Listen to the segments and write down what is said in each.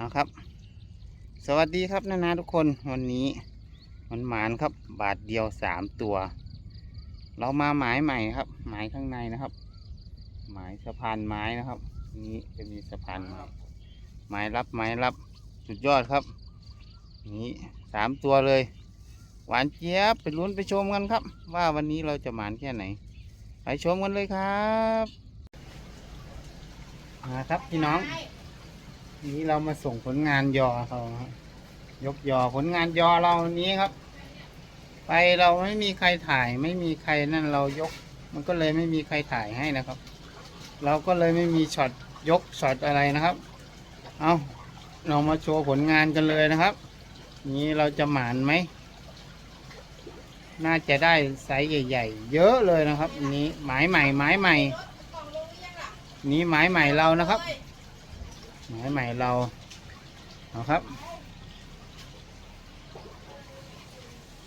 เอาครับ สวัสดีครับนานาทุกคนวันนี้มันหมานครับบาทเดียวสามตัว เรามาหมายใหม่ครับ หมายข้างในนะครับ หมายสะพานไม้นะครับ นี้จะมีสะพานไม้หมายรับหมายรับสุดยอดครับ นี้สามตัวเลย หวานเจี๊ยบไปลุ้นไปชมกันครับ ว่าวันนี้เราจะหมานแค่ไหน ไปชมกันเลยครับมาครับพี่น้อง นี้เรามาส่งผลงานยอเขาครับยกยอผลงานยอเรานี้ครับ ไปเราไม่มีใครถ่าย ไม่มีใครนั่นเรายก มันก็เลยไม่มีใครถ่ายให้นะครับ เราก็เลยไม่มีช็อตยกช็อตอะไรนะครับ เอาเรามาโชว์ผลงานกันเลยนะครับ นี้เราจะหมานไหมน่าจะได้ไซส์ใหญ่ ๆ เยอะเลยนะครับนนี้หมายใหม่หมายใหม่ นี้หมายใหม่เรานะครับ หมายใหม่เราเอาครับ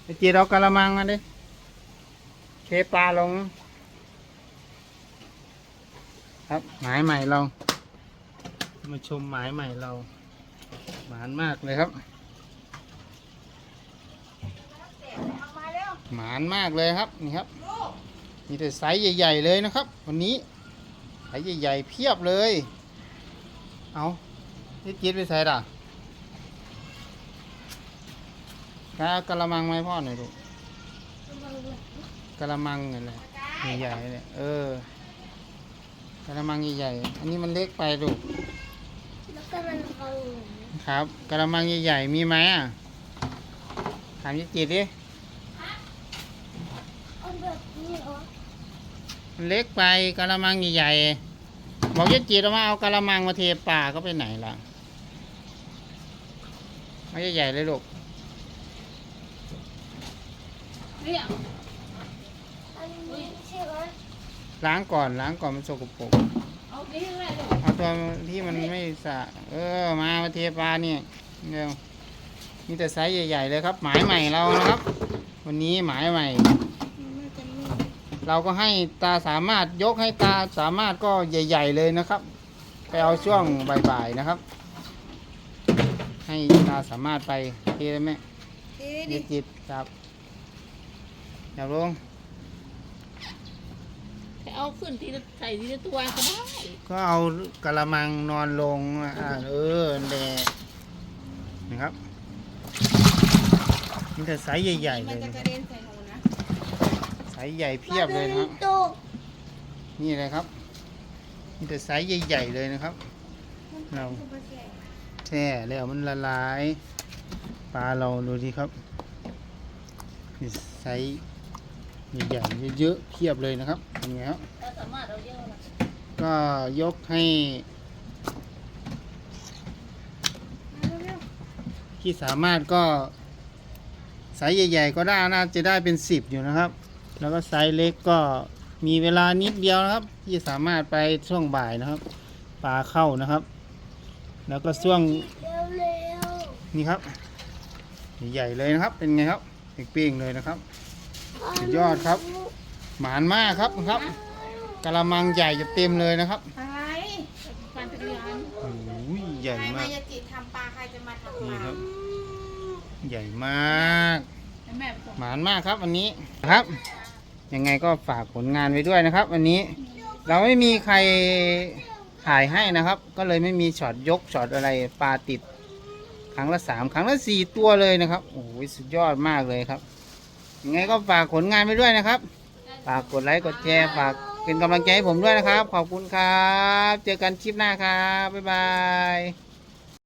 ไอจีเรากระมังมาดิเทปลาลง ครับหมายใหม่เรา มาชมหมายใหม่เรา หมานมากเลยครับ หมานมากเลยครับนี่ครับมีแต่ไซส์ใหญ่ ๆ เลยนะครับ วันนี้ไซส์ใหญ่ ๆ เพียบเลย เอานี่จี๊ดไปใส่ด่ะกะกะละมังไหมพ่อหน่อยลูกกะละมังนี่แหละใหญ่ๆเลยเออกะละมังใหญ่ๆอันนี้มันเล็กไปลูกแล้วก็มันเอาครับกะละมังใหญ่ๆมีไหมอะถามยี่จี๊ดดิเอาแบบนี้เหรอมันเล็กไปกะละมังใหญ่ๆ บอกยี่จี๊ดเอามาเอากะละมังมาเทป่าก็ไปไหนล่ะไม่ใหญ่ๆเลยลูกเนี่ยอันนี้ใช่ไหมล้างก่อนล้างก่อนมันสกปรกเอาตัวที่มันไม่สะเออมามาเทปลาเนี่ยเร็วมีแต่ไซส์ใหญ่ ๆ เลยครับ หมายใหม่เรานะครับ วันนี้หมายใหม่ เราก็ให้ตาสามารถยกให้ตาสามารถก็ใหญ่ ๆ เลยนะครับ ไปเอาช่วงบ่ายๆนะครับ ให้ตาสามารถไปเทได้ไหมดีเด็ดจิตจับจับลงไปเอาขึ้นทีละใส่ทีละตัวก็ได้ก็เอากระมังนอนลงอ่าเออแดดนะครับมีแต่ไซส์ใหญ่ๆเลมันยจะนะกคระรับเด็นใส่ หนูนะไซส์ใหญ่เพียบเลยนะครับตกนี่เลยครับ มีแต่ไซส์ใหญ่ๆเลยนะครับ เรา แช่แล้วมันละลายปลาเราดูดีครับนี่ไซส์ใหญ่ๆเยอะๆเพียบเลยนะครับเป็นไงครับถ้าสามารถเอาเยอะนะก็ยกให้ที่สามารถก็ไซส์ใหญ่ ๆ ก็ได้น่าจะได้เป็นสิบอยู่นะครับ แล้วก็ไซส์เล็กก็มีเวลานิดเดียวนะครับ ที่สามารถไปช่วงบ่ายนะครับปลาเข้านะครับ แล้วก็ช่วงเร็วเร็วนี่ครับใหญ่ๆเลยนะครับ เป็นไงครับเป้งๆเลยนะครับสุดยอดครับ หมานมากครับครับกะละมังใหญ่จะเต็มเลยนะครับอะไรปั่นจักรยานโอ้ยใหญ่ใครมามากยาจิทำปลาใครจะมาทำปนี่ลาครับ ใหญ่มากให้แม่ไปส่งหมานมากครับวันนี้ครับ ยังไงก็ฝากผลงานไว้ด้วยนะครับ วันนี้เราไม่มีใครถ่ายให้นะครับ ก็เลยไม่มีช็อตยกช็อตอะไรปลาติดครั้งละสามครั้งละสี่ตัวเลยนะครับโอ้ยสุดยอดมากเลยครับ ยังไงก็ฝากผลงานไว้ด้วยนะครับ ฝากกดไลค์กดแชร์ฝากเป็นกำลังใจให้ผมด้วยนะครับ ขอบคุณครับ เจอกันคลิปหน้าครับบ๊ายบาย